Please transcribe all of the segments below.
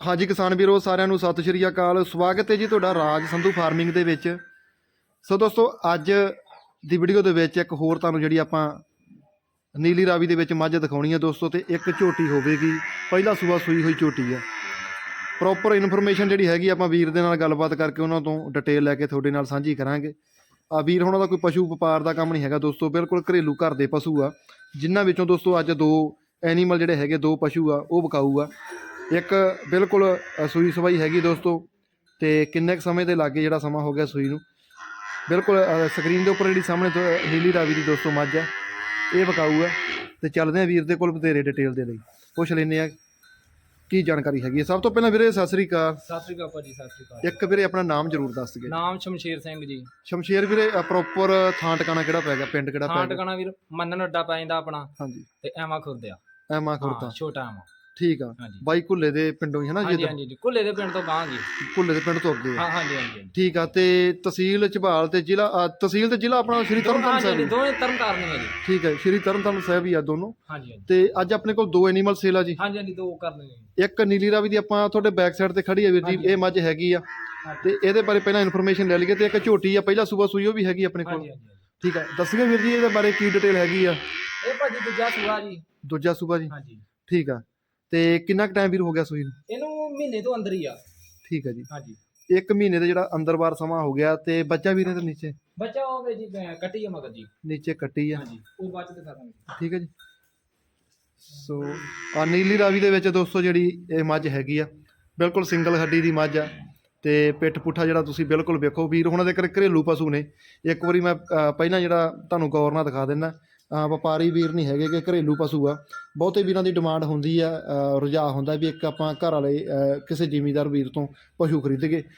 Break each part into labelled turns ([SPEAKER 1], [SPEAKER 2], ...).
[SPEAKER 1] ਹਾਂਜੀ ਕਿਸਾਨ ਵੀਰੋ, ਸਾਰਿਆਂ ਨੂੰ ਸਤਿ ਸ਼੍ਰੀ ਅਕਾਲ। ਸਵਾਗਤ ਹੈ ਜੀ ਤੁਹਾਡਾ ਰਾਜ ਸੰਧੂ ਫਾਰਮਿੰਗ ਦੇ ਵਿੱਚ। ਸੋ ਦੋਸਤੋ, ਅੱਜ ਦੀ ਵੀਡੀਓ ਦੇ ਵਿੱਚ ਇੱਕ ਹੋਰ ਤੁਹਾਨੂੰ ਜਿਹੜੀ ਆਪਾਂ ਨੀਲੀ ਰਾਵੀ ਦੇ ਵਿੱਚ ਮੱਝ ਦਿਖਾਉਣੀ ਹੈ ਦੋਸਤੋ, ਤੇ ਇੱਕ ਝੋਟੀ ਹੋਵੇਗੀ। ਪਹਿਲਾ ਸੂਆ ਸੂਈ ਹੋਈ ਝੋਟੀ ਹੈ ਪ੍ਰੋਪਰ ਇਨਫੋਰਮੇਸ਼ਨ ਜਿਹੜੀ ਹੈਗੀ ਆਪਾਂ ਵੀਰ ਦੇ ਨਾਲ ਗੱਲਬਾਤ ਕਰਕੇ ਉਹਨਾਂ ਤੋਂ ਡਿਟੇਲ ਲੈ ਕੇ ਤੁਹਾਡੇ ਨਾਲ ਸਾਂਝੀ ਕਰਾਂਗੇ। ਆ ਵੀਰ, ਹੁਣਾਂ ਦਾ ਕੋਈ ਪਸ਼ੂ ਵਪਾਰ ਦਾ ਕੰਮ ਨਹੀਂ ਹੈਗਾ ਦੋਸਤੋ, ਬਿਲਕੁਲ ਘਰੇਲੂ ਘਰ ਦੇ ਪਸ਼ੂ ਆ। ਜਿਨ੍ਹਾਂ ਵਿੱਚੋਂ ਦੋਸਤੋ, ਅੱਜ ਦੋ ਐਨੀਮਲ ਜਿਹੜੇ ਹੈਗੇ, ਦੋ ਪਸ਼ੂ ਆ, ਉਹ ਵਿਕਾਊ ਆ ਇੱਕ ਬਿਲਕੁਲ ਸੂਈ ਸਵਾਈ ਹੈਗੀ ਦੋਸਤੋ। ਤੇ ਕਿੰਨੇ ਕੁ ਸਮੇਂ ਦੇ ਲਾਗੇ ਜਿਹੜਾ ਸਮਾਂ ਹੋ ਗਿਆ ਸੂਈ ਨੂੰ। ਬਿਲਕੁਲ ਸਕਰੀਨ ਦੇ ਉੱਪਰ ਜਿਹੜੀ ਸਾਹਮਣੇ ਨੀਲੀ ਰਾਵੀ ਦੀ ਦੋਸਤੋ ਮੱਝ ਆ। ਇਹ ਵਿਕਾਊ ਆ। ਤੇ ਚੱਲਦੇ ਆ ਵੀਰ ਦੇ ਕੋਲ ਬਥੇਰੇ ਡਿਟੇਲ ਦੇ ਲਈ। ਪੁੱਛ ਲੈਂਦੇ ਆ ਕੀ ਜਾਣਕਾਰੀ ਹੈਗੀ ਹੈ ਸਭ ਤੋਂ ਪਹਿਲਾਂ ਵੀਰੇ ਸਤਿ ਸ੍ਰੀ ਅਕਾਲ।
[SPEAKER 2] ਸਤਿ ਸ੍ਰੀ ਅਕਾਲ ਭਾਜੀ ਸਤਿ ਸ੍ਰੀ ਅਕਾਲ।
[SPEAKER 1] ਇੱਕ ਵੀਰੇ ਆਪਣਾ ਨਾਮ ਜ਼ਰੂਰ ਦੱਸ ਦਿਓ
[SPEAKER 2] ਨਾਮ ਸ਼ਮਸ਼ੀਰ ਸਿੰਘ ਜੀ।
[SPEAKER 1] ਸ਼ਮਸ਼ੇਰ ਵੀਰੇ ਪ੍ਰੋਪਰ ਥਾਂ ਟਿਕਾਣਾ ਕਿਹੜਾ ਪੈ ਗਿਆ? ਪਿੰਡ ਕਿਹੜਾ
[SPEAKER 2] ਥਾਂ
[SPEAKER 1] ਪੈ ਗਿਆ?
[SPEAKER 2] ਟਿਕਾਣਾ ਵੀਰ ਮੰਨਣ ਅੱਡਾ ਪੈ ਜਾਂਦਾ ਆਪਣਾ।
[SPEAKER 1] ਹਾਂਜੀ।
[SPEAKER 2] ਤੇ ਐਮਾ ਖੁਰਦਿਆ
[SPEAKER 1] ਐਮਾ ਖੁਰਦਾ
[SPEAKER 2] ਹਾਂ ਛੋਟਾ ਐਮਾ।
[SPEAKER 1] ਠੀਕ ਆ।
[SPEAKER 2] ਹਾਂਜੀ।
[SPEAKER 1] ਬਾਈ ਕੁੱਲੇ ਦੇ ਪਿੰਡੋਂ ਹੀ ਹੈ ਨਾ ਜੀ
[SPEAKER 2] ਹਾਂਜੀ? ਹਾਂਜੀ ਜੀ ਕੁੱਲੇ ਦੇ ਪਿੰਡ ਤੋਂ ਗਾਂ ਜੀ।
[SPEAKER 1] ਕੁੱਲੇ ਦੇ ਪਿੰਡ ਤੋਂ ਅੱਗੇ ਆ।
[SPEAKER 2] ਹਾਂ ਹਾਂਜੀ ਹਾਂਜੀ ਹਾਂਜੀ।
[SPEAKER 1] ਠੀਕ ਆ ਤੇ ਤਹਿਸੀਲ ਝਬਾਲ ਤੇ ਜ਼ਿਲ੍ਹਾ ਅ, ਤਹਿਸੀਲ ਤੇ ਜ਼ਿਲ੍ਹਾ ਆਪਣਾ ਸ਼੍ਰੀ ਤਰਨਤਾਰਨ
[SPEAKER 2] ਹਾਂਜੀ
[SPEAKER 1] ਸਾਹਿਬ ਹੀ।
[SPEAKER 2] ਦੋਵੇਂ ਤਰਨ ਤਾਰਨ ਹੈ ਜੀ।
[SPEAKER 1] ਠੀਕ ਹੈ ਸ਼੍ਰੀ ਤਰਨਤਾਰਨ ਸਾਹਿਬ ਹੀ ਆ ਦੋਨੋਂ।
[SPEAKER 2] ਹਾਂਜੀ ਹਾਂਜੀ।
[SPEAKER 1] ਤੇ ਅੱਜ ਆਪਣੇ ਕੋਲ ਦੋ ਐਨੀਮਲ ਸੇਲ ਆ ਜੀ।
[SPEAKER 2] ਹਾਂਜੀ ਹਾਂਜੀ ਦੋ ਕਰਨੇ ਨੇ
[SPEAKER 1] ਇੱਕ ਨੀਲੀ ਰਾਵੀ ਦੀ ਆਪਾਂ ਤੁਹਾਡੇ ਬੈਕ ਸਾਈਡ ਤੇ ਖੜੀ ਆ ਵੀਰ ਜੀ
[SPEAKER 2] ਹਾਂਜੀ।
[SPEAKER 1] ਇਹ ਮੱਝ ਹੈਗੀ ਆ। ਤੇ ਇਹਦੇ ਬਾਰੇ ਪਹਿਲਾਂ ਇਨਫੋਰਮੇਸ਼ਨ ਲੈ ਲਈਏ ਤੇ ਇੱਕ ਝੋਟੀ ਆ ਪਹਿਲਾ ਸੂਬਾ ਸੂਈ ਉਹ ਵੀ ਹੈਗੀ ਆਪਣੇ ਕੋਲ।
[SPEAKER 2] ਹਾਂਜੀ ਹਾਂਜੀ ਹਾਂਜੀ।
[SPEAKER 1] ਠੀਕ ਹੈ ਦੱਸਿਓ ਵੀਰ ਜੀ ਇਹਦੇ ਬਾਰੇ ਕੀ ਡਿਟੇਲ ਹੈਗੀ ਆ।
[SPEAKER 2] ਇਹ ਭਾਜੀ ਦੂਜਾ ਸੂਆ ਜੀ।
[SPEAKER 1] ਦੂਜਾ ਸੂਬਾ ਜੀ।
[SPEAKER 2] ਹਾਂਜੀ।
[SPEAKER 1] ਠੀਕ ਆ ਤੇ ਕਿੰਨਾ ਕੁ ਟਾਈਮ ਵੀਰ ਹੋ ਗਿਆ ਸੂਈ ਨੂੰ?
[SPEAKER 2] ਇਹਨੂੰ ਮਹੀਨੇ ਤੋਂ ਅੰਦਰ ਹੀ ਆ।
[SPEAKER 1] ਠੀਕ ਹੈ ਜੀ।
[SPEAKER 2] ਹਾਂਜੀ।
[SPEAKER 1] ਇੱਕ ਮਹੀਨੇ ਦਾ ਜਿਹੜਾ ਅੰਦਰ ਬਾਰ ਸਮਾਂ ਹੋ ਗਿਆ ਤੇ ਬੱਚਾ ਵੀਰੇ ਦੇ ਨੀਚੇ?
[SPEAKER 2] ਬੱਚਾ ਹੋਵੇ ਜੀ ਕੱਟੀ ਆ ਮਗਰ ਜੀ।
[SPEAKER 1] ਨੀਚੇ ਕੱਟੀ ਆ।
[SPEAKER 2] ਹਾਂਜੀ ਉਹ ਬਾਅਦ ਚ ਦਿਖਾਵਾਂਗੇ।
[SPEAKER 1] ਠੀਕ ਹੈ ਜੀ। ਸੋ ਆ ਨੀਲੀ ਰਾਵੀ ਦੇ ਵਿੱਚ ਦੋਸਤੋ ਜਿਹੜੀ ਇਹ ਮੱਝ ਹੈਗੀ ਆ ਬਿਲਕੁਲ ਸਿੰਗਲ ਹੱਡੀ ਦੀ ਮੱਝ ਆ ਤੇ ਪਿੱਠ ਪੁੱਠਾ ਜਿਹੜਾ ਤੁਸੀਂ ਬਿਲਕੁਲ ਵੇਖੋ ਵੀਰ ਹੁਣਾਂ ਦੇ ਘਰੇ ਘਰੇਲੂ ਪਸ਼ੂ ਨੇ। ਇੱਕ ਵਾਰੀ ਮੈਂ ਅ, ਪਹਿਲਾਂ ਜਿਹੜਾ ਤੁਹਾਨੂੰ ਗੌਰ ਨਾਲ ਦਿਖਾ ਦਿੰਦਾ ਵਪਾਰੀ ਵੀਰ ਨਹੀਂ ਹੈਗੇ ਕਿ ਘਰੇਲੂ ਪਸ਼ੂ ਆ। ਬਹੁਤੇ ਵੀਰਾਂ ਦੀ ਡਿਮਾਂਡ ਹੁੰਦੀ ਆ ਰੁਝਾਅ ਹੁੰਦਾ ਵੀ ਇੱਕ ਆਪਾਂ ਘਰ ਵਾਲੇ ਕਿਸੇ ਜ਼ਿਮੀਂਦਾਰ ਵੀਰ ਤੋਂ ਪਸ਼ੂ
[SPEAKER 2] ਸਰ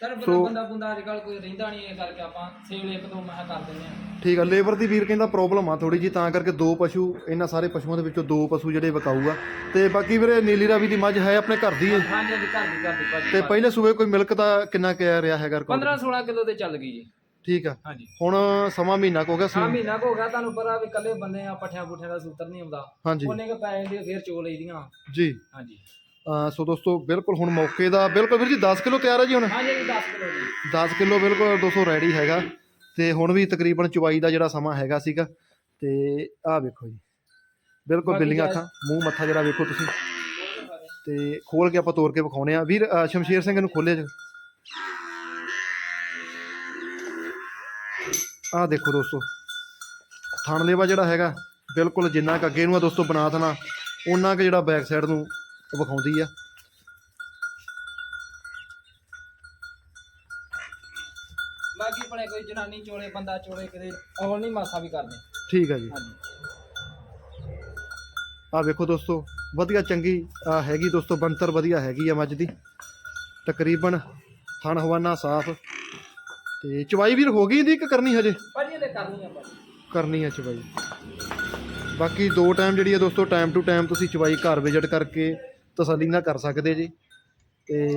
[SPEAKER 2] ਬੰਦਾ
[SPEAKER 1] ਸੋ-
[SPEAKER 2] ਬੰਦਾ ਬੰਦਾ ਅੱਜ ਕੱਲ ਕੋਈ ਰਹਿੰਦਾ ਨਹੀਂ ਇਹ ਕਰਕੇ ਆਪਾਂ ਸੇਲ ਇੱਕ ਦੋ ਮੈਂ ਕਰ ਦਿੰਦੇ ਆ
[SPEAKER 1] ਠੀਕ ਆ ਲੇਬਰ ਦੀ ਵੀਰ ਕਹਿੰਦਾ ਪ੍ਰੋਬਲਮ ਆ ਥੋੜੀ ਜੀ ਤਾਂ ਕਰਕੇ ਦੋ ਪਸ਼ੂ ਇਹਨਾਂ ਸਾਰੇ ਪਸ਼ੂਆਂ ਦੇ ਵਿੱਚੋਂ ਦੋ ਪਸ਼ੂ ਜਿਹੜੇ ਵਿਕਾਊ ਆ ਤੇ ਬਾਕੀ ਵੀਰੇ ਨੀਲੀ ਰਾਵੀ ਦੀ ਮੱਝ ਹੈ ਆਪਣੇ ਘਰ ਦੀ ਹੈ
[SPEAKER 2] ਹਾਂਜੀ ਹਾਂਜੀ ਘਰ ਦੀ ਘਰ ਦੀ
[SPEAKER 1] ਤੇ ਪਹਿਲੇ ਸੂਏ ਕੋਈ ਮਿਲਕ ਦਾ ਕਿੰਨਾ ਕਹਿ ਰਿਹਾ ਹੈਗਾ ਰਿਕਾਰਡ
[SPEAKER 2] 15 16 ਕਿਲੋ ਤੇ ਚੱਲ ਗਈ ਜੀ।
[SPEAKER 1] ਠੀਕ ਆ।
[SPEAKER 2] ਹਾਂਜੀ।
[SPEAKER 1] ਹੁਣ ਸਮਾਂ ਮਹੀਨਾ ਕੁ ਹੋ ਗਿਆ ਸੂਈ।
[SPEAKER 2] ਮਹੀਨਾ ਕੁ ਹੋ ਗਿਆ ਤੁਹਾਨੂੰ ਪਤਾ ਵੀ ਕੱਲੇ ਬੰਦੇ ਆ ਪੱਠਿਆਂ ਪੁੱਠਿਆਂ ਦਾ ਸੂਤਰ ਨਹੀਂ ਆਉਂਦਾ।
[SPEAKER 1] ਹਾਂਜੀ।
[SPEAKER 2] ਉਹਨੇ ਕ ਪੈ ਜਾਂਦੀ ਫੇਰ ਚੋ ਲਈਦੀਆਂ
[SPEAKER 1] ਜੀ।
[SPEAKER 2] ਹਾਂਜੀ।
[SPEAKER 1] ਅਹ ਸੋ ਦੋਸਤੋ ਬਿਲਕੁਲ ਹੁਣ ਮੌਕੇ ਦਾ ਬਿਲਕੁਲ ਵੀਰ ਜੀ 10 ਕਿਲੋ ਤਿਆਰ ਹੈ ਜੀ ਹੁਣ?
[SPEAKER 2] ਹਾਂਜੀ ਜੀ 10 ਕਿਲੋ ਜੀ।
[SPEAKER 1] 10 ਕਿਲੋ ਬਿਲਕੁਲ 200 ਰੈਡੀ ਹੈਗਾ। ਤੇ ਹੁਣ ਵੀ ਤਕਰੀਬਨ ਚੁਵਾਈ ਦਾ ਜਿਹੜਾ ਸਮਾਂ ਹੈਗਾ ਸੀਗਾ। ਤੇ ਆਹ ਵੇਖੋ ਜੀ। ਬਿਲਕੁਲ
[SPEAKER 2] ਬਾਕੀ
[SPEAKER 1] ਬਿੱਲੀਆਂ ਅੱਖਾਂ ਮੂੰਹ ਮੱਥਾ ਜਿਹੜਾ ਵੇਖੋ ਤੁਸੀਂ। ਤੇ ਖੋਲ ਕੇ ਆਪਾਂ ਤੋੜ ਕੇ ਵਿਖਾਉਨੇ ਆ ਵੀਰ ਅਹ ਸ਼ਮਸ਼ੀਰ ਸਿੰਘ ਨੂੰ ਖੋਲੇ ਜੀ। ਆਹ ਦੇਖੋ ਦੋਸਤੋ ਥਣ ਲੇਵਾ ਜਿਹੜਾ ਹੈਗਾ ਬਿਲਕੁਲ ਜਿੰਨਾ ਕੁ ਅੱਗੇ ਨੂੰ ਆ ਦੋਸਤੋ ਬਣਾ ਦੇਣਾ ਉਹਨਾਂ ਕੁ ਜਿਹੜਾ ਬੈਕ ਸਾਈਡ ਨੂੰ ਵਿਖਾਉਂਦੀ ਆ।
[SPEAKER 2] ਬਾਕੀ ਆਪਣੇ ਕੋਈ ਜਨਾਨੀ ਚੋਲੇ ਬੰਦਾ ਚੋਲੇ ਕਿਤੇ ਔਲ ਨਹੀਂ ਮਾਸਾ ਵੀ ਕਰਦੇ
[SPEAKER 1] ਠੀਕ ਹੈ ਜੀ।
[SPEAKER 2] ਹਾਂਜੀ।
[SPEAKER 1] ਆ ਵੇਖੋ ਦੋਸਤੋ ਵਧੀਆ ਚੰਗੀ ਆ ਹੈਗੀ ਦੋਸਤੋ ਬੰਤਰ ਵਧੀਆ ਹੈਗੀ ਆ ਮੱਝ ਦੀ। ਤਕਰੀਬਨ ਥਣ ਹਵਾਨਾ ਸਾਫ਼। ਤੇ ਚਵਾਈ ਵੀਰ ਹੋ ਗਈ ਦੀ ਕਿ ਕਰਨੀ ਹਜੇ?
[SPEAKER 2] ਭਾਜੀ ਇਹਦੇ ਕਰਨੀ ਆ ਭਾਜੀ।
[SPEAKER 1] ਕਰਨੀ ਆ ਚਵਾਈ। ਬਾਕੀ ਦੋ ਟਾਈਮ ਜਿਹੜੀ ਆ ਦੋਸਤੋ ਟਾਈਮ ਟੂ ਟਾਈਮ ਤੁਸੀਂ ਚਵਾਈ ਘਰ ਵਿਜ਼ਿਟ ਕਰਕੇ ਤਸੱਲੀ ਨਾਲ ਕਰ ਸਕਦੇ ਜੀ। ਤੇ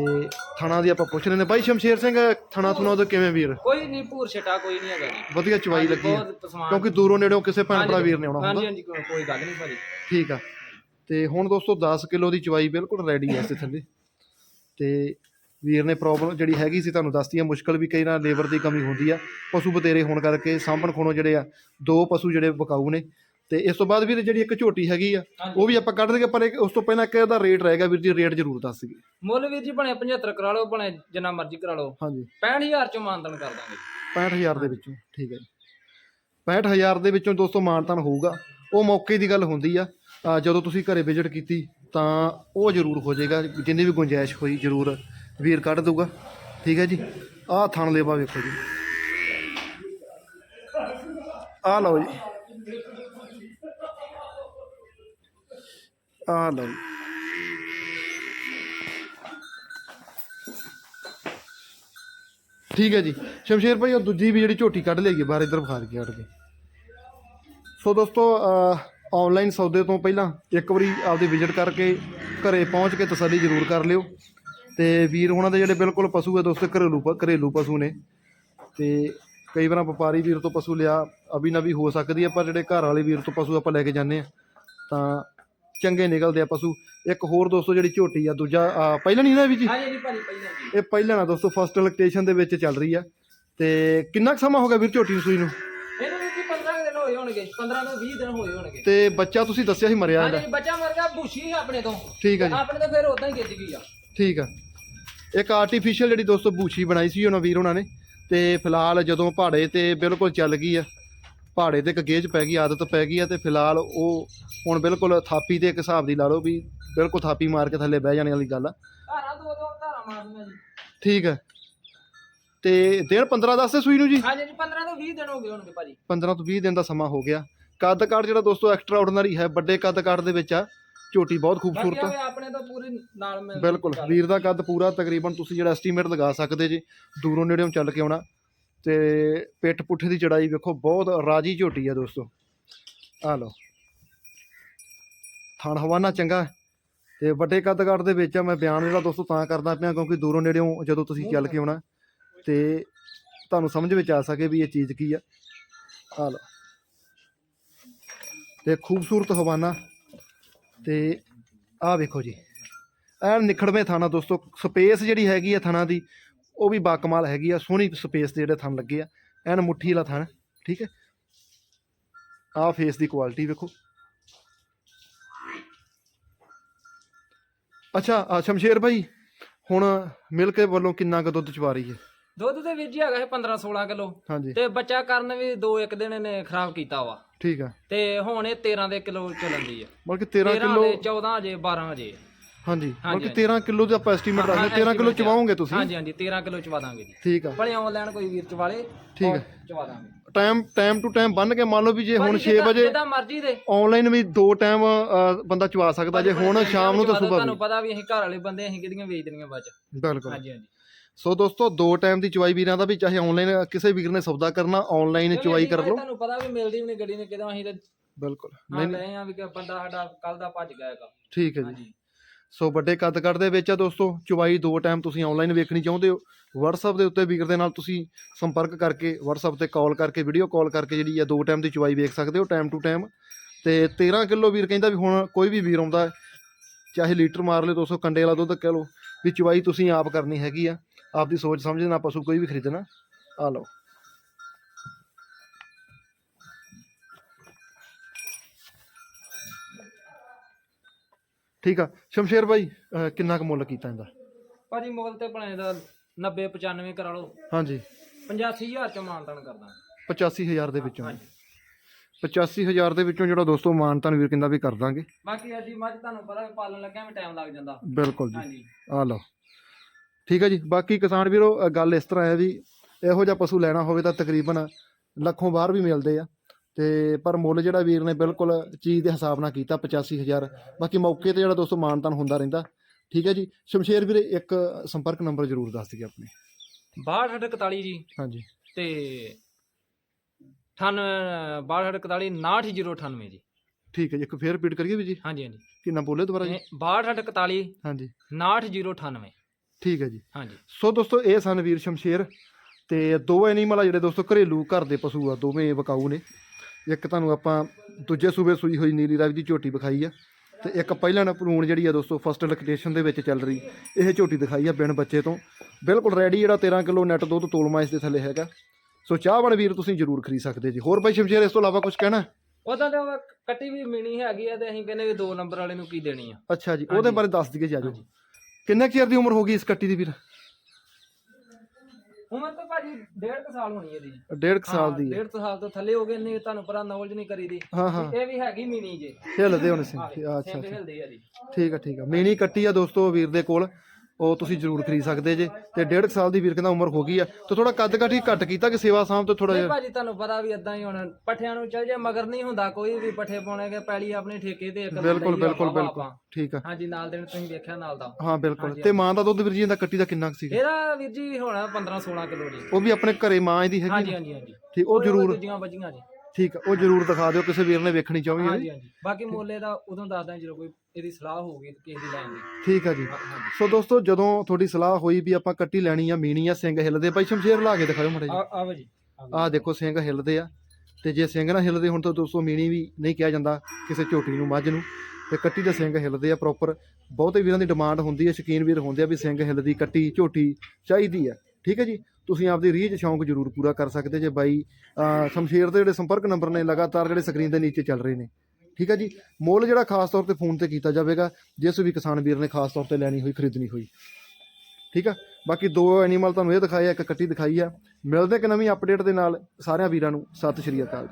[SPEAKER 1] ਥਣਾ ਦੀ ਆਪਾਂ ਪੁੱਛ ਲੈਂਦੇ ਬਾਈ ਸ਼ਮਸ਼ੇਰ ਸਿੰਘ ਥਣਾ ਥੁਣਾ ਉਹਦੇ ਕਿਵੇਂ ਵੀਰ?
[SPEAKER 2] ਕੋਈ ਨਹੀਂ ਭੂਰ ਛਟਾ ਕੋਈ ਨਹੀਂ ਹੈਗਾ ਜੀ।
[SPEAKER 1] ਵਧੀਆ ਚਵਾਈ ਲੱਗੀ ਆ।
[SPEAKER 2] ਬਹੁਤ ਪਸਮਾਨ
[SPEAKER 1] ਕਿਉਂਕਿ ਦੂਰੋਂ ਨੇੜੋਂ ਕਿਸੇ ਭੈਣ ਭਰਾ ਵੀਰ ਨੇ ਆਉਣਾ
[SPEAKER 2] ਹਾਂਜੀ
[SPEAKER 1] ਹੁੰਦਾ।
[SPEAKER 2] ਹਾਂਜੀ ਕੋਈ ਕੋਈ ਗੱਲ ਨਹੀਂ ਭਾਜੀ।
[SPEAKER 1] ਠੀਕ ਆ। ਤੇ ਹੁਣ ਦੋਸਤੋ 10 ਕਿਲੋ ਦੀ ਚਵਾਈ ਬਿਲਕੁਲ ਰੈਡੀ ਹੈ ਇਸ ਥੱਲੇ। ਤੇ ਵੀਰ ਨੇ ਪ੍ਰੋਬਲਮ ਜਿਹੜੀ ਹੈਗੀ ਸੀ ਤੁਹਾਨੂੰ ਦੱਸਤੀ ਆ ਮੁਸ਼ਕਲ ਵੀ ਕਈ ਨਾਲ ਲੇਬਰ ਦੀ ਕਮੀ ਹੁੰਦੀ ਆ। ਪਸ਼ੂ ਬਤੇਰੇ ਹੋਣ ਕਰਕੇ ਸਾਂਭਣ ਖੋਣੋਂ ਜਿਹੜੇ ਆ ਦੋ ਪਸ਼ੂ ਜਿਹੜੇ ਵਿਕਾਊ ਨੇ। ਤੇ ਇਸ ਤੋਂ ਬਾਅਦ ਵੀਰ ਜਿਹੜੀ ਇੱਕ ਝੋਟੀ ਹੈਗੀ ਆ। ਉਹ ਵੀ ਆਪਾਂ ਕੱਢ ਦੇਗੇ ਪਰ ਉਸ ਤੋਂ ਪਹਿਲਾਂ ਇੱਕ ਇਹਦਾ ਰੇਟ ਰਹੇਗਾ ਵੀਰ ਜੀ ਰੇਟ ਜ਼ਰੂਰ ਦੱਸ ਦਿਓ
[SPEAKER 2] ਮੁੱਲ ਵੀਰ ਜੀ ਬਣੇ 75 ਕਰਾ ਲਓ ਬਣੇ ਜਿੰਨਾ ਮਰਜ਼ੀ ਕਰਾ ਲਓ।
[SPEAKER 1] ਹਾਂਜੀ।
[SPEAKER 2] 65000 ਚੋਂ ਮਾਨਦਨ ਕਰ ਦਾਂਗੇ।
[SPEAKER 1] 65000 ਦੇ ਵਿੱਚੋਂ ਠੀਕ ਹੈ ਜੀ। 65000 ਦੇ ਵਿੱਚੋਂ ਦੋਸਤੋ ਮਾਨਤਾਨ ਹੋਊਗਾ। ਉਹ ਮੌਕੇ ਦੀ ਗੱਲ ਹੁੰਦੀ ਆ। ਜਦੋਂ ਤੁਸੀਂ ਘਰੇ ਵਿਜ਼ਿਟ ਕੀਤੀ ਤਾਂ ਉਹ ਜ਼ਰੂਰ ਹੋ ਜਾਏਗਾ। ਜਿੰਨੀ ਵੀ ਗੁੰਜਾਇਸ਼ ਹੋਈ ਜ਼ਰੂਰ ਵੀਰ ਕੱਢ ਦੂਗਾ ਠੀਕ ਹੈ ਜੀ। ਆਹ ਥਣ ਲੇਵਾ ਵੇਖੋ ਜੀ। ਆਹ ਲਓ ਜੀ। ਆਹ ਲਓ ਜੀ। ਠੀਕ ਹੈ ਜੀ। ਸ਼ਮਸ਼ੇਰ ਭਾਈ, ਉਹ ਦੂਜੀ ਵੀ ਜਿਹੜੀ ਝੋਟੀ ਕੱਢ ਲਈਏ ਬਾਹਰ ਇੱਧਰ ਵਿਖਾ ਕੇ ਹਟ ਕੇ। ਸੋ ਦੋਸਤੋ ਆਨਲਾਈਨ ਸੌਦੇ ਤੋਂ ਪਹਿਲਾਂ ਇੱਕ ਵਾਰੀ ਆਪਦੇ ਵਿਜ਼ਿਟ ਕਰਕੇ ਘਰੇ ਪਹੁੰਚ ਕੇ ਤਸੱਲੀ ਜ਼ਰੂਰ ਕਰ ਲਿਓ। ਤੇ ਵੀਰ ਉਹਨਾਂ ਦੇ ਜਿਹੜੇ ਬਿਲਕੁਲ ਪਸ਼ੂ ਹੈ ਦੋਸਤੋ ਘਰੇਲੂ ਘਰੇਲੂ ਪਸ਼ੂ ਨੇ। ਤੇ ਕਈ ਵਾਰ ਵਪਾਰੀ ਵੀਰ ਤੋਂ ਪਸ਼ੂ ਲਿਆ ਅਭੀ ਨਵੀ ਹੋ ਸਕਦੀ ਹੈ ਪਰ ਜਿਹੜੇ ਘਰ ਵਾਲੇ ਵੀਰ ਤੋਂ ਪਸ਼ੂ ਆਪਾਂ ਲੈ ਕੇ ਜਾਂਦੇ ਆ ਤਾਂ ਚੰਗੇ ਨਿਕਲਦੇ ਆ ਪਸ਼ੂ। ਇੱਕ ਹੋਰ ਦੋਸਤੋ ਜਿਹੜੀ ਝੋਟੀ ਆ ਦੂਜਾ ਪਹਿਲਾਂ ਨਹੀਂ ਨਾ ਵੀ ਜੀ?
[SPEAKER 2] ਹਾਂਜੀ ਜੀ ਭਾਜੀ ਪਹਿਲਾਂ ਜੀ।
[SPEAKER 1] ਇਹ ਪਹਿਲਾਂ ਨਾ ਦੋਸਤੋ ਫਸਟ ਇਲੈਕਟ੍ਰੇਸ਼ਨ ਦੇ ਵਿੱਚ ਚੱਲ ਰਹੀ ਆ। ਤੇ ਕਿੰਨਾ ਕੁ ਸਮਾਂ ਹੋ ਗਿਆ ਵੀਰ ਝੋਟੀ ਨੂੰ ਸੂਈ ਨੂੰ?
[SPEAKER 2] ਇਹਨੂੰ ਵੀ ਜੀ 15 ਕੁ ਦਿਨ ਹੋਏ ਹੋਣਗੇ 15 ਤੋਂ 20 ਦਿਨ ਹੋਏ ਹੋਣਗੇ।
[SPEAKER 1] ਤੇ ਬੱਚਾ ਤੁਸੀਂ ਦੱਸਿਆ ਸੀ ਮਰਿਆ
[SPEAKER 2] ਹਾਂਜੀ ਬੱਚਾ ਮਰ ਗਿਆ ਬੁਸ਼ੀ ਆਪਣੇ ਤੋਂ।
[SPEAKER 1] ਠੀਕ ਆ ਜੀ।
[SPEAKER 2] ਆਪਣੇ ਤੋਂ ਫਿਰ ਉਦਾਂ ਹੀ ਗਿੱਜ ਗਈ ਆ।
[SPEAKER 1] ਠੀਕ ਆ। ਇੱਕ ਆਰਟੀਫੀਸ਼ੀਅਲ ਜਿਹੜੀ ਦੋਸਤੋ ਬੂਛੀ ਬਣਾਈ ਸੀ ਉਹਨਾਂ ਵੀਰ ਉਹਨਾਂ ਨੇ ਤੇ ਫਿਲਹਾਲ ਜਦੋਂ ਪਹਾੜੇ ਤੇ ਬਿਲਕੁਲ ਚੱਲ ਗਈ ਆ ਪਹਾੜੇ ਤੇ ਇੱਕ ਗੇਜ ਪੈ ਗਈ ਆਦਤ ਪੈ ਗਈ ਆ ਤੇ ਫਿਲਹਾਲ ਉਹ ਹੁਣ ਬਿਲਕੁਲ ਥਾਪੀ ਦੇ ਇੱਕ ਹਿਸਾਬ ਦੀ ਲਾ ਲਓ ਵੀ ਬਿਲਕੁਲ ਥਾਪੀ ਮਾਰ ਕੇ ਥੱਲੇ ਬਹਿ ਜਾਣੇ ਵਾਲੀ ਗੱਲ ਆ।
[SPEAKER 2] ਧਾਰਾਂ ਦੋ ਦੋ ਧਾਰਾਂ ਮਾਰਨੀਆਂ ਜੀ।
[SPEAKER 1] ਠੀਕ ਆ। ਤੇ ਦਿਨ 15 ਦੱਸਦੇ ਸੂਈ ਨੂੰ ਜੀ?
[SPEAKER 2] ਹਾਂਜੀ ਜੀ 15 ਤੋਂ 20 ਦਿਨ ਹੋ ਗਏ ਹੋਣਗੇ ਭਾਜੀ।
[SPEAKER 1] 15 ਤੋਂ 20 ਦਿਨ ਦਾ ਸਮਾਂ ਹੋ ਗਿਆ। ਕੱਦ ਕਾਠ ਜਿਹੜਾ ਦੋਸਤੋ ਐਕਸਟਰਾ ਆਰਡੀਨਰੀ ਹੈ ਵੱਡੇ ਕੱਦ ਕਾਠ ਦੇ ਵਿੱਚ ਆ ਝੋਟੀ ਬਹੁਤ ਖੂਬਸੂਰਤ ਆ।
[SPEAKER 2] ਆਪਣੇ ਤੋਂ ਪੂਰੀ ਨਾਲ ਮਿਲ
[SPEAKER 1] ਬਿਲਕੁਲ ਵੀਰ ਦਾ ਕੱਦ ਪੂਰਾ ਤਕਰੀਬਨ ਤੁਸੀਂ ਜਿਹੜਾ ਐਸਟੀਮੇਟ ਲਗਾ ਸਕਦੇ ਜੀ ਦੂਰੋਂ ਨੇੜੇੋਂ ਚੱਲ ਕੇ ਆਉਣਾ। ਤੇ ਪਿੱਠ ਪੁੱਠੇ ਦੀ ਚੜਾਈ ਵੇਖੋ ਬਹੁਤ ਰਾਜੀ ਝੋਟੀ ਆ ਦੋਸਤੋ। ਆ ਲਓ। ਥਣ ਹਵਾਨਾ ਚੰਗਾ। ਹੈ ਤੇ ਵੱਡੇ ਕੱਦ ਕਾਠ ਦੇ ਵਿੱਚ ਆ ਮੈਂ ਬਿਆਨ ਜਿਹੜਾ ਦੋਸਤੋ ਤਾਂ ਕਰਦਾ ਪਿਆ ਕਿਉਂਕਿ ਦੂਰੋਂ ਨੇੜੇੋਂ ਜਦੋਂ ਤੁਸੀਂ ਚੱਲ ਕੇ ਆਉਣਾ ਤੇ ਤੁਹਾਨੂੰ ਸਮਝ ਵਿੱਚ ਆ ਸਕੇ ਵੀ ਇਹ ਚੀਜ਼ ਕੀ ਆ। ਆ ਲਓ। ਤੇ ਖੂਬਸੂਰਤ ਹਵਾਨਾ। ਤੇ ਆਹ ਵੇਖੋ ਜੀ। ਐਨ ਨਿਖੜਵੇਂ ਥਾਣਾ ਦੋਸਤੋ ਸਪੇਸ ਜਿਹੜੀ ਹੈਗੀ ਆ ਥਣਾ ਦੀ ਉਹ ਵੀ ਬਾਕਮਾਲ ਹੈਗੀ ਆ ਸੋਹਣੀ ਸਪੇਸ ਦੇ ਜਿਹੜੇ ਥਣ ਲੱਗੇ ਆ। ਐਨ ਮੁੱਠੀ ਵਾਲਾ ਥਣ ਠੀਕ ਹੈ। ਆਹ ਫੇਸ ਦੀ ਕੁਆਲਿਟੀ ਵੇਖੋ। ਅੱਛਾ ਆ ਸ਼ਮਸ਼ੇਰ ਭਾਈ ਹੁਣ ਮਿਲ ਕੇ ਵੱਲੋਂ ਕਿੰਨਾ ਕੁ ਦੁੱਧ ਚਵਾ ਰਹੀ ਹੈ?
[SPEAKER 2] ਦੁੱਧ ਦੇ ਵਿੱਚ ਹੀ ਹੈਗਾ ਇਹ 15 16 ਕਿਲੋ।
[SPEAKER 1] ਹਾਂਜੀ।
[SPEAKER 2] ਤੇ ਬੱਚਾ ਕਰਨ ਵੀ ਦੋ ਇੱਕ ਦਿਨ ਨੇ ਖਰਾਬ ਕੀਤਾ ਵਾ।
[SPEAKER 1] ਠੀਕ ਆ
[SPEAKER 2] ਤੇ ਹੁਣ ਇਹ 13 ਦੇ ਕਿਲੋ ਚੱਲਣ ਦੀ ਆ।
[SPEAKER 1] ਬਲਕਿ 13
[SPEAKER 2] 13
[SPEAKER 1] ਕਿਲੋ
[SPEAKER 2] ਦੇ 14 ਅਜੇ 12 ਅਜੇ
[SPEAKER 1] ਹਾਂਜੀ ਬਲਕਿ 13 ਕਿਲੋ ਦਾ ਆਪਾਂ ਐਸਟੀਮੇਟ ਰੱਖਦੇ 13 ਕਿਲੋ
[SPEAKER 2] ਆ।
[SPEAKER 1] ਚਵਾਓਗੇ ਤੁਸੀਂ?
[SPEAKER 2] ਹਾਂਜੀ ਹਾਂਜੀ 13 ਕਿਲੋ ਚਵਾ ਦਾਂਗੇ ਜੀ।
[SPEAKER 1] ਠੀਕ ਆ।
[SPEAKER 2] ਭਲੇ ਆਨਲਾਈਨ ਕੋਈ ਵੀਰ ਚਵਾਲੇ
[SPEAKER 1] ਠੀਕ ਹੈ।
[SPEAKER 2] ਚਵਾ ਦਾਂਗੇ।
[SPEAKER 1] ਟਾਈਮ ਟਾਈਮ ਟੂ ਟਾਈਮ ਬੰਨ ਕੇ ਮੰਨ ਲਓ ਵੀ ਜੇ ਹੁਣ
[SPEAKER 2] ਭਾਜੀ
[SPEAKER 1] 6
[SPEAKER 2] ਜਿੱਦਾਂ-
[SPEAKER 1] ਵਜੇ
[SPEAKER 2] ਜਿੱਦਾਂ ਮਰਜ਼ੀ ਦੇ।
[SPEAKER 1] ਆਨਲਾਈਨ ਵੀ ਦੋ ਟਾਈਮ ਬੰਦਾ ਚਵਾ ਸਕਦਾ ਜੇ ਹੁਣ ਸ਼ਾਮ ਨੂੰ ਤਾਂ ਸਵੇਰ
[SPEAKER 2] ਤੁਹਾਨੂੰ ਪਤਾ ਵੀ ਅਸੀਂ ਘਰ ਵਾਲੇ ਬੰਦੇ ਅਸੀਂ ਕਿਹੜੀਆਂ ਵੇਚ ਦੇਣੀਆਂ ਬਾਅਦ ਚ।
[SPEAKER 1] ਬਿਲਕੁਲ।
[SPEAKER 2] ਹਾਂਜੀ ਹਾਂਜੀ।
[SPEAKER 1] ਸੋ ਦੋਸਤੋ ਦੋ ਟਾਈਮ ਦੀ ਚਵਾਈ ਵੀਰਾਂ ਦਾ ਵੀ ਚਾਹੇ ਆਨਲਾਈਨ ਕਿਸੇ ਵੀਰ ਨੇ ਸੌਦਾ ਕਰਨਾ ਆਨਲਾਈਨ
[SPEAKER 2] ਅਸੀਂ
[SPEAKER 1] ਕਰ ਲਓ।
[SPEAKER 2] ਤੁਹਾਨੂੰ ਪਤਾ ਵੀ ਮਿਲਦੀ ਵੀ ਨਹੀਂ ਗੱਡੀ ਨੇ ਕਿਦੋਂ ਅਸੀਂ ਤਾਂ
[SPEAKER 1] ਬਿਲਕੁਲ। ਨਹੀਂ
[SPEAKER 2] ਲਏ ਆ ਵੀ ਕਿ ਬੰਦਾ ਸਾਡਾ ਕੱਲ ਦਾ ਭੱਜ ਗਿਆ ਹੈਗਾ।
[SPEAKER 1] ਠੀਕ ਹੈ ਜੀ। ਸੋ ਵੱਡੇ ਕੱਦ ਕੱਦ ਦੇ ਵਿੱਚ ਆ ਦੋਸਤੋ ਚਵਾਈ ਦੋ ਟਾਈਮ ਤੁਸੀਂ ਆਨਲਾਈਨ ਵੇਖਣੀ ਚਾਹੁੰਦੇ ਹੋ। WhatsApp ਦੇ ਉੱਤੇ ਵੀਰ ਦੇ ਨਾਲ ਤੁਸੀਂ ਸੰਪਰਕ ਕਰਕੇ WhatsApp ਤੇ ਕਾਲ ਕਰਕੇ ਵੀਡੀਓ ਕਾਲ ਕਰਕੇ ਜਿਹੜੀ ਆ ਦੋ ਟਾਈਮ ਦੀ ਚਵਾਈ ਵੇਖ ਸਕਦੇ ਹੋ ਟਾਈਮ ਟੂ ਟਾਈਮ ਤੇ 13 ਕਿਲੋ ਵੀਰ ਕਹਿੰਦਾ ਵੀ ਹੁਣ ਕੋਈ ਵੀ ਵੀਰ ਆਉਂਦਾ ਚਾਹੇ ਲੀਟਰ ਮਾਰ ਲਿਓ 200 ਕੰਡੇ ਵਾਲਾ ਦੁੱਧ ਕਹਿ ਲਓ ਵੀ ਚਵਾਈ ਤੁਸੀਂ ਆਪ ਕਰਨੀ ਹੈਗੀ ਆ ਆਪਦੀ ਸੋਚ ਸਮਝ ਨਾਲ ਪਸ਼ੂ ਕੋਈ ਵੀ ਖਰੀਦਣਾ ਆ ਲਓ। ਠੀਕ ਆ ਸ਼ਮਸ਼ੇਰ ਭਾਈ ਅਹ ਕਿੰਨਾ ਕੁ ਮੁੱਲ ਕੀਤਾ ਇਹਦਾ?
[SPEAKER 2] ਭਾਜੀ ਮੁੱਲ ਤੇ ਬਣਾਏ ਦਾ 90 95 ਕਰਾ ਲਓ।
[SPEAKER 1] ਹਾਂਜੀ।
[SPEAKER 2] 85000 ਚ ਮਾਨਤਨ ਕਰਦਾ।
[SPEAKER 1] 85000 ਦੇ ਵਿੱਚੋਂ।
[SPEAKER 2] ਹਾਂਜੀ।
[SPEAKER 1] 85000 ਦੇ ਵਿੱਚੋਂ ਜਿਹੜਾ ਦੋਸਤੋ ਮਾਨਤਨ ਵੀਰ ਕਹਿੰਦਾ ਵੀ ਕਰ ਦਾਂਗੇ।
[SPEAKER 2] ਬਾਕੀ ਅੱਜੀ ਮੱਝ ਤੁਹਾਨੂੰ ਪਤਾ ਵੀ ਪਾਲਣ ਲੱਗਿਆ ਵੀ ਟਾਈਮ ਲੱਗ ਜਾਂਦਾ।
[SPEAKER 1] ਬਿਲਕੁਲ ਜੀ।
[SPEAKER 2] ਹਾਂਜੀ।
[SPEAKER 1] ਆ ਲਓ। ਠੀਕ ਹੈ ਜੀ। ਬਾਕੀ ਕਿਸਾਨ ਵੀਰੋ ਅ, ਗੱਲ ਇਸ ਤਰ੍ਹਾਂ ਹੈ ਵੀ ਇਹੋ ਜਿਹਾ ਪਸ਼ੂ ਲੈਣਾ ਹੋਵੇ ਤਾਂ ਤਕਰੀਬਨ ਲੱਖੋਂ ਬਾਹਰ ਵੀ ਮਿਲਦੇ ਆ। ਤੇ ਪਰ ਮੁੱਲ ਜਿਹੜਾ ਵੀਰ ਨੇ ਬਿਲਕੁਲ ਚੀਜ਼ ਦੇ ਹਿਸਾਬ ਨਾਲ ਕੀਤਾ 85000 ਬਾਕੀ ਮੌਕੇ ਤੇ ਜਿਹੜਾ ਦੋਸਤੋ ਮਾਨਤਨ ਹੁੰਦਾ ਰਹਿੰਦਾ। ਠੀਕ ਹੈ ਜੀ। ਸ਼ਮਸ਼ੇਰ ਵੀਰੇ ਇੱਕ ਸੰਪਰਕ ਨੰਬਰ ਜ਼ਰੂਰ ਦੱਸ ਦਿਓ ਆਪਣੇ।
[SPEAKER 2] 6241 ਜੀ।
[SPEAKER 1] ਹਾਂਜੀ।
[SPEAKER 2] ਤੇ 98 6241 69098 ਜੀ।
[SPEAKER 1] ਠੀਕ ਹੈ ਜੀ ਇੱਕ ਫੇਰ ਰਿਪੀਟ ਕਰੀਏ ਵੀ ਜੀ?
[SPEAKER 2] ਹਾਂਜੀ ਹਾਂਜੀ।
[SPEAKER 1] ਕਿੰਨਾ ਬੋਲੇ ਦੁਬਾਰਾ ਜੀ?
[SPEAKER 2] 6241
[SPEAKER 1] ਹਾਂਜੀ।
[SPEAKER 2] 69098
[SPEAKER 1] ਠੀਕ ਹੈ ਜੀ।
[SPEAKER 2] ਹਾਂਜੀ।
[SPEAKER 1] ਸੋ ਦੋਸਤੋ ਇਹ ਸਨ ਵੀਰ ਸ਼ਮਸ਼ੇਰ ਤੇ ਦੋ ਐਨੀਮਲ ਆ ਜਿਹੜੇ ਦੋਸਤੋ ਘਰੇਲੂ ਘਰ ਦੇ ਪਸ਼ੂ ਆ ਦੋਵੇਂ ਵਿਕਾਊ ਨੇ। ਇੱਕ ਤੁਹਾਨੂੰ ਆਪਾਂ ਦੂਜੇ ਸੂਬੇ ਸੂਈ ਹੋਈ ਨੀਲੀ ਰਾਵੀ ਦੀ ਝੋਟੀ ਵਿਖਾਈ ਆ ਤੇ ਇੱਕ ਪਹਿਲਾਂ ਨਾ ਭਰੂਣ ਜਿਹੜੀ ਆ ਦੋਸਤੋ ਫਸਟ ਲੋਕੇਸ਼ਨ ਦੇ ਵਿੱਚ ਚੱਲ ਰਹੀ। ਇਹ ਝੋਟੀ ਦਿਖਾਈ ਆ ਬਿਨ ਬੱਚੇ ਤੋਂ। ਬਿਲਕੁਲ ਰੈਡੀ ਜਿਹੜਾ 13 ਕਿਲੋ ਨੈਟ ਦੁੱਧ ਤੋਲਮਾ ਇਸ ਦੇ ਥੱਲੇ ਹੈਗਾ। ਸੋ ਚਾਹ ਬਣ ਵੀਰ ਤੁਸੀਂ ਜ਼ਰੂਰ ਖਰੀਦ ਸਕਦੇ ਜੀ। ਹੋਰ ਬਾਈ ਸ਼ਮਸ਼ੇਰ ਇਸ ਤੋਂ ਇਲਾਵਾ ਕੁਝ ਕਹਿਣਾ?
[SPEAKER 2] ਉਦਾਂ ਤੇ ਉਹ ਕੱਟੀ ਵੀ ਮਿਣੀ ਹੈਗੀ ਆ ਤੇ ਅਸੀਂ ਕਹਿੰਦੇ ਵੀ ਦੋ ਨੰਬਰ ਵਾਲੇ ਨੂੰ ਕੀ ਦੇਣੀ ਆ।
[SPEAKER 1] ਅੱਛਾ ਜੀ ਉਹਦੇ। ਬਾਰੇ ਦੱਸ ਦਈਏ ਜੀ ਆਜੋ।
[SPEAKER 2] ਹਾਂਜੀ।
[SPEAKER 1] ਕਿੰਨੇ ਕੁ ਚਿਰ ਦੀ ਉਮਰ ਹੋ ਗਈ ਇਸ ਕੱਟੀ ਦੀ ਵੀਰ?
[SPEAKER 2] ਉਮਰ ਤਾਂ ਭਾਜੀ ਡੇਢ ਕੁ ਸਾਲ ਹੋਣੀ ਇਹਦੀ।
[SPEAKER 1] ਡੇਢ ਕੁ ਸਾਲ ਦੀ ਹੈ
[SPEAKER 2] ਡੇਢ ਕੁ ਸਾਲ ਤੋਂ ਥੱਲੇ ਹੋ ਗਏ ਨੇ ਤੁਹਾਨੂੰ ਪਤਾ ਨੌਲੇਜ ਨਹੀਂ ਕਰੀਦੀ
[SPEAKER 1] ਹਾਂ ਹਾਂ।
[SPEAKER 2] ਇਹ ਵੀ ਹੈਗੀ ਮਿਣੀ ਜੇ।
[SPEAKER 1] ਹਿੱਲਦੇ ਹੁਣ ਸਿੰਘ ਅੱਛਾ ਅੱਛਾ।
[SPEAKER 2] ਹਿਲਦੀ ਆ ਜੀ।
[SPEAKER 1] ਠੀਕ ਆ ਠੀਕ ਆ। ਮੇਨੀ ਕੱਟੀ ਆ ਦੋਸਤੋ ਵੀਰ ਦੇ ਕੋਲ। ਉਹ ਤੁਸੀਂ ਜ਼ਰੂਰ ਖਰੀਦ ਸਕਦੇ ਜੇ। ਤੇ ਡੇਢ ਕੁ ਸਾਲ ਦੀ ਵੀਰ ਕਹਿੰਦਾ ਉਮਰ ਹੋ ਗਈ ਆ। ਤੇ ਥੋੜਾ ਕੱਦ ਕਾਠੀ ਘੱਟ ਕੀਤਾ ਕਿ ਸੇਵਾ ਸਾਂਭ ਤੇ ਥੋੜਾ
[SPEAKER 2] ਨਹੀਂ
[SPEAKER 1] ਜਿਹਾ?
[SPEAKER 2] ਭਾਜੀ ਤੁਹਾਨੂੰ ਪਤਾ ਵੀ ਇਦਾਂ ਹੀ ਹੁਣ ਪੱਠਿਆਂ ਨੂੰ ਚੱਲ ਜੇ ਮਗਰ ਨਹੀਂ ਹੁੰਦਾ ਕੋਈ ਵੀ ਪੱਠੇ ਪਾਉਣੇ ਕਿ ਪੈਲੀ ਆਪਣੇ ਠੇਕੇ ਤੇ ਇੱਕ
[SPEAKER 1] ਬਿਲਕੁਲ ਬਿਲਕੁਲ ਬਿਲਕੁਲ। ਠੀਕ ਆ।
[SPEAKER 2] ਹਾਂਜੀ ਨਾਲ ਦੇ ਤੁਸੀਂ ਵੇਖਿਆ ਨਾਲ ਦਾ।
[SPEAKER 1] ਹਾਂ ਬਿਲਕੁਲ। ਤੇ ਮਾਂ ਦਾ ਦੁੱਧ ਵੀਰ ਜੀ ਦਾ ਕੱਟੀ ਦਾ ਕਿੰਨਾ ਕੁ ਸੀ
[SPEAKER 2] ਇਹਦਾ ਵੀਰ ਜੀ ਹੋਣਾ 15 16 ਕਿਲੋ ਜੀ।
[SPEAKER 1] ਉਹ ਵੀ ਆਪਣੇ ਘਰੇ ਮਾਂ ਇਹਦੀ ਹੈਗੀ
[SPEAKER 2] ਹਾਂਜੀ? ਹਾਂਜੀ ਹਾਂਜੀ।
[SPEAKER 1] ਠੀਕ ਉਹ ਜ਼ਰੂਰ।
[SPEAKER 2] ਦੂਜੀਆਂ ਵੱਜੀਆਂ ਜੀ।
[SPEAKER 1] ਠੀਕ ਆ ਉਹ ਜ਼ਰੂਰ ਦਿਖਾ ਦਿਓ ਕਿਸੇ ਵੀਰ ਨੇ ਵੇਖਣੀ ਚਾਹੋਗੇ
[SPEAKER 2] ਹਾਂਜੀ ਹਾਂਜੀ। ਬਾਕੀ ਮੁੱਲੇ ਦਾ ਉਦੋਂ ਦੱਸਦਾ ਜਦੋਂ ਕੋਈ ਇਹਦੀ ਸਲਾਹ ਹੋਊਗੀ ਕਿਸੇ ਦੀ ਲੈਣ ਦੀ।
[SPEAKER 1] ਠੀਕ ਆ ਜੀ।
[SPEAKER 2] ਹਾਂ- ਹਾਂਜੀ।
[SPEAKER 1] ਸੋ ਦੋਸਤੋ ਜਦੋਂ ਤੁਹਾਡੀ ਸਲਾਹ ਹੋਈ ਵੀ ਆਪਾਂ ਕੱਟੀ ਲੈਣੀ ਆ ਮੀਣੀ ਆ ਸਿੰਘ ਹਿੱਲਦੇ ਭਾਈ ਸ਼ਮਸ਼ੇਰ ਲਾ ਕੇ ਦਿਖਾਓ ਮੜਾ ਜੀ
[SPEAKER 2] ਆ ਆਵੋ ਜੀ।
[SPEAKER 1] ਆਹ ਦੇਖੋ ਸਿੰਘ ਹਿੱਲਦੇ ਆ। ਤੇ ਜੇ ਸਿੰਘ ਨਾ ਹਿੱਲਦੇ ਹੁਣ ਤਾਂ ਦੋਸਤੋ ਮੀਣੀ ਵੀ ਨਹੀਂ ਕਿਹਾ ਜਾਂਦਾ ਕਿਸੇ ਝੋਟੀ ਨੂੰ ਮੱਝ ਨੂੰ। ਤੇ ਕੱਟੀ ਦੇ ਸਿੰਘ ਹਿੱਲਦੇ ਆ ਪ੍ਰੋਪਰ ਬਹੁਤੇ ਵੀਰਾਂ ਦੀ ਡਿਮਾਂਡ ਹੁੰਦੀ ਹੈ ਸ਼ਕੀਨ ਵੀਰ ਹੁੰਦੇ ਆ ਵੀ ਸਿੰਘ ਹਿੱਲਦੀ ਕੱਟੀ ਝੋਟੀ ਚਾਹੀਦੀ ਆ। ਠੀਕ ਹੈ ਜੀ? ਤੁਸੀਂ ਆਪਦੀ ਰੀਝ ਸ਼ੌਂਕ ਜ਼ਰੂਰ ਪੂਰਾ ਕਰ ਸਕਦੇ ਜੇ ਬਾਈ। ਸ਼ਮਸ਼ੇਰ ਦੇ ਜਿਹੜੇ ਸੰਪਰਕ ਨੰਬਰ ਨੇ ਲਗਾਤਾਰ ਜਿਹੜੇ ਸਕਰੀਨ ਦੇ ਨੀਚੇ ਚੱਲ ਰਹੇ ਨੇ। ਠੀਕ ਹੈ ਜੀ? ਮੁੱਲ ਜਿਹੜਾ ਖਾਸ ਤੌਰ ਤੇ ਫੋਨ ਤੇ ਕੀਤਾ ਜਾਵੇਗਾ, ਜਿਸ ਵੀ ਕਿਸਾਨ ਵੀਰ ਨੇ ਖਾਸ ਤੌਰ ਤੇ ਲੈਣੀ ਹੋਈ, ਖਰੀਦਣੀ ਹੋਈ। ਠੀਕ ਆ? ਬਾਕੀ ਦੋ ਐਨੀਮਲ ਤੁਹਾਨੂੰ ਇਹ ਦਿਖਾਏ ਇੱਕ ਕੱਟੀ ਦਿਖਾਈ ਆ। ਮਿਲਦੇ ਇੱਕ ਨਵੀਂ ਅਪਡੇਟ ਦੇ ਨਾਲ ਸਾਰਿਆਂ ਵੀਰਾਂ ਨੂੰ। ਸਤਿ ਸ਼੍ਰੀ ਅਕਾਲ।